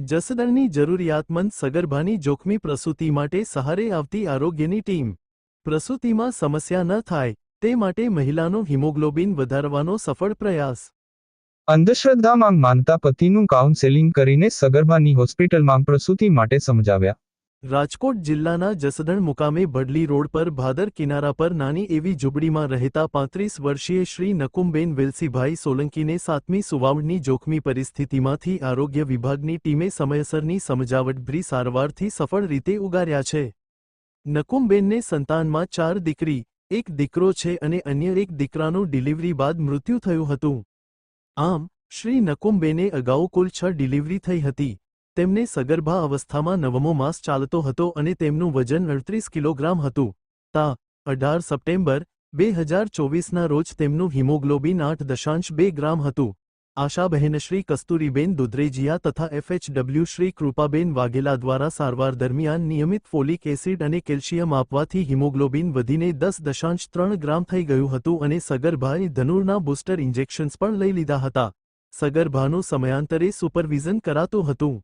જસદણની જરૂરિયાતમંદ સગર્ભાની જોખમી પ્રસૂતિ માટે સહારે આવતી આરોગ્યની ટીમ. પ્રસૂતિમાં સમસ્યા ન થાય, તે માટે મહિલાનો હિમોગ્લોબિન વધારવાનો સફળ પ્રયાસ. અંધશ્રદ્ધામાં માનતા પતિનું કાઉન્સેલિંગ કરીને સગર્ભાની હોસ્પિટલમાં પ્રસૂતિ માટે સમજાવ્યા. રાજકોટ જિલ્લાના જસદણ મુકામે બડલી રોડ પર ભાદર કિનારા પર નાની એવી ઝૂંપડીમાં રહેતા પાંત્રીસ વર્ષીય શ્રી નકુમબેન વેલસીભાઈ સોલંકીને સાતમી સુવાવડની જોખમી પરિસ્થિતિમાંથી આરોગ્ય વિભાગની ટીમે સમયસરની સમજાવટભરી સારવારથી સફળ રીતે ઉગાર્યા છે. નકુમબેનને સંતાનમાં ચાર દીકરી, એક દીકરો છે અને અન્ય એક દીકરાનું ડિલિવરી બાદ મૃત્યુ થયું હતું. આમ, શ્રી નકુમબેને અગાઉ કુલ છ ડિલિવરી થઈ હતી. તેમને સગર્ભા અવસ્થામાં નવમો માસ ચાલતો હતો અને તેમનું વજન અડત્રીસ કિલોગ્રામ હતું. તા, અઢાર સપ્ટેમ્બર, બે હજાર ચોવીસના રોજ તેમનું હિમોગ્લોબિન આઠ દશાંશ બે ગ્રામ હતું. આશાબહેન શ્રી કસ્તુરીબેન દુધરેજિયા તથા એફએચડબલ્યુ શ્રી કૃપાબેન વાઘેલા દ્વારા સારવાર દરમિયાન નિયમિત ફોલિક એસિડ અને કેલ્શિયમ આપવાથી હિમોગ્લોબિન વધીને દસ દશાંશ ત્રણ ગ્રામ થઈ ગયું હતું અને સગર્ભાએ ધનુરના બુસ્ટર ઇન્જેક્શન્સ પણ લઈ લીધા હતા. સગર્ભાનું સમયાંતરે સુપરવિઝન કરાતું હતું.